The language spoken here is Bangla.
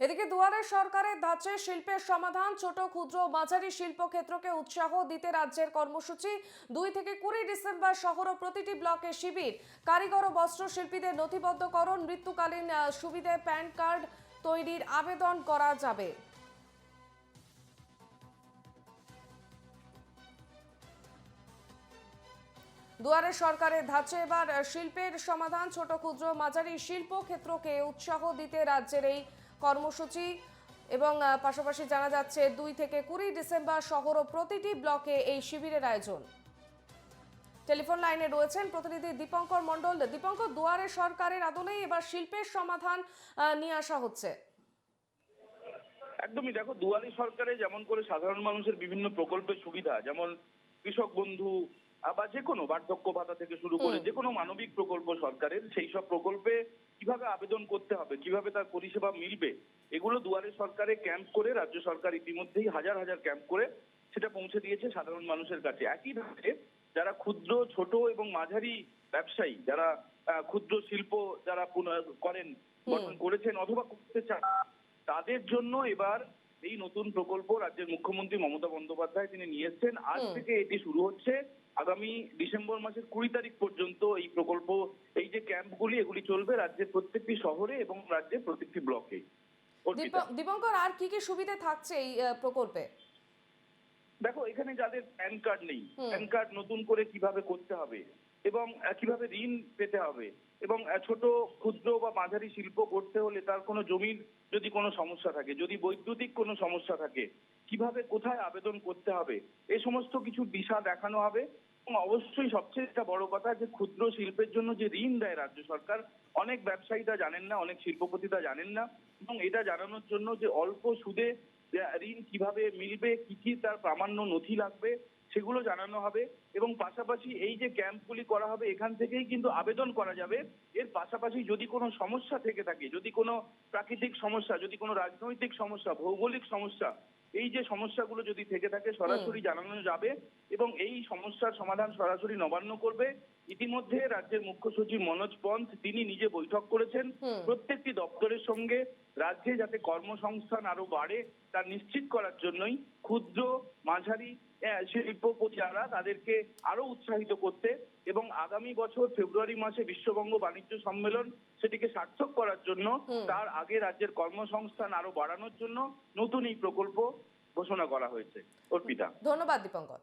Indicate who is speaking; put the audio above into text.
Speaker 1: এদিকে দুয়ারে সরকারের ধাঁচে শিল্পের সমাধান, ছোট, ক্ষুদ্র মাঝারি শিল্প ক্ষেত্রকে উৎসাহ দিতে রাজ্যের কর্মসূচি। দুই থেকে কুড়ি ডিসেম্বর শহর ও প্রতিটি ব্লকে শিবির। কারিগর ও বস্ত্র বস্ত্রশিল্পীদের নথিবদ্ধকরণ, মৃত্যুকালীন সুবিধে প্যান কার্ড তৈরির আবেদন করা যাবে। দুয়ারে সরকারের ধাঁচে এবার শিল্পের সমাধান, ছোট, ক্ষুদ্র মাঝারি শিল্প ক্ষেত্রকে উৎসাহ দিতে রাজ্যের এই কর্মসূচি এবং পাশাপাশি জানা যাচ্ছে দুই থেকে কুড়ি ডিসেম্বর শহর ও প্রতিটি ব্লকে এই শিবিরের আয়োজন। টেলিফোন লাইনে রয়েছেন প্রতিনিধি দীপঙ্কর মণ্ডল। দীপঙ্কর, দুয়ারে সরকারের আদলেই এবার শিল্পের সমাধান নিয়ে আসা হচ্ছে।
Speaker 2: একদমই দেখো, দুয়ারি সরকারে যেমন করে সাধারণ মানুষের বিভিন্ন প্রকল্পের সুবিধা, যেমন কৃষক বন্ধু বা যে কোনো বার্ধক্য ভাতা থেকে শুরু করে যে কোনো মানবিক প্রকল্প সরকারের সেই সব প্রকল্পে কীভাবে আবেদন করতে হবে কীভাবে তার পরিষেবা মিলবে এগুলো দুয়ারে সরকারে ক্যাম্প করে রাজ্য সরকার ইতিমধ্যেই হাজার হাজার ক্যাম্প করে সেটা পৌঁছে দিয়েছে সাধারণ মানুষের কাছে। একইভাবে যারা ক্ষুদ্র ছোট এবং মাঝারি ব্যবসায়ী যারা ক্ষুদ্র শিল্প যারা করেন গঠন করেছেন অথবা করতে চান তাদের জন্য এবার এই নতুন প্রকল্প রাজ্যের মুখ্যমন্ত্রী মমতা বন্দ্যোপাধ্যায় তিনি নিয়ে এসছেন আজ থেকে এটি শুরু হচ্ছে। আগামী ডিসেম্বর মাসের কুড়ি তারিখ পর্যন্ত এই প্রকল্প এই যে ক্যাম্পগুলি এগুলি চলবে রাজ্যের প্রত্যেকটি শহরে এবং রাজ্যের প্রত্যেকটি ব্লকে।
Speaker 1: দীপঙ্কর আর কি কি সুবিধে থাকছে এই প্রকল্পে?
Speaker 2: দেখো এখানে যাদের প্যান কার্ড নেই প্যান কার্ড নতুন করে কীভাবে করতে হবে এবং কীভাবে ঋণ পেতে হবে এবং ছোট ক্ষুদ্র বা মাঝারি শিল্প করতে হলে তার কোনো জমির যদি কোনো সমস্যা থাকে যদি বৈদ্যুতিক কোনো সমস্যা থাকে কীভাবে কোথায় আবেদন করতে হবে এ সমস্ত কিছু দিশা দেখানো হবে। অবশ্যই সবচেয়ে একটা বড় কথা যে ক্ষুদ্র শিল্পের জন্য যে ঋণ দেয় রাজ্য সরকার, অনেক ব্যবসায়ীরা জানেন না, অনেক শিল্পপতিরা জানেন না, এবং এটা জানানোর জন্য যে অল্প সুদে ঋণ কীভাবে মিলবে, কি কি তার প্রামাণ্য নথি লাগবে, সেগুলো জানানো হবে, এবং পাশাপাশি এই যে ক্যাম্পগুলি করা হবে, এখান থেকেই কিন্তু আবেদন করা যাবে। এর পাশাপাশি যদি কোনো সমস্যা থেকে থাকে, যদি কোনো প্রাকৃতিক সমস্যা, যদি কোনো রাজনৈতিক সমস্যা, ভৌগোলিক সমস্যা এই যে সমস্যাগুলো যদি থেকে থাকে সরাসরি জানানো যাবে এবং এই সমস্যার সমাধান সরাসরি নবান্ন করবে। ইতিমধ্যে রাজ্যের মুখ্য সচিব মনোজ পন্থ তিনি নিজে বৈঠক করেছেন প্রত্যেকটি দপ্তরের সঙ্গে। রাজ্যে যাতে কর্মসংস্থান আরও বাড়ে তা নিশ্চিত করার জন্যই ক্ষুদ্র মাঝারি শিল্পপতি যারা তাদেরকে আরও উৎসাহিত করতে আগামী বছর ফেব্রুয়ারি মাসে বিশ্ববঙ্গ বাণিজ্য সম্মেলন সেটিকে সার্থক করার জন্য তার আগে রাজ্যের কর্মসংস্থান আরও বাড়ানোর জন্য নতুন এই প্রকল্প ঘোষণা করা হয়েছে। অর্পিতা।
Speaker 1: ধন্যবাদ দীপঙ্কর।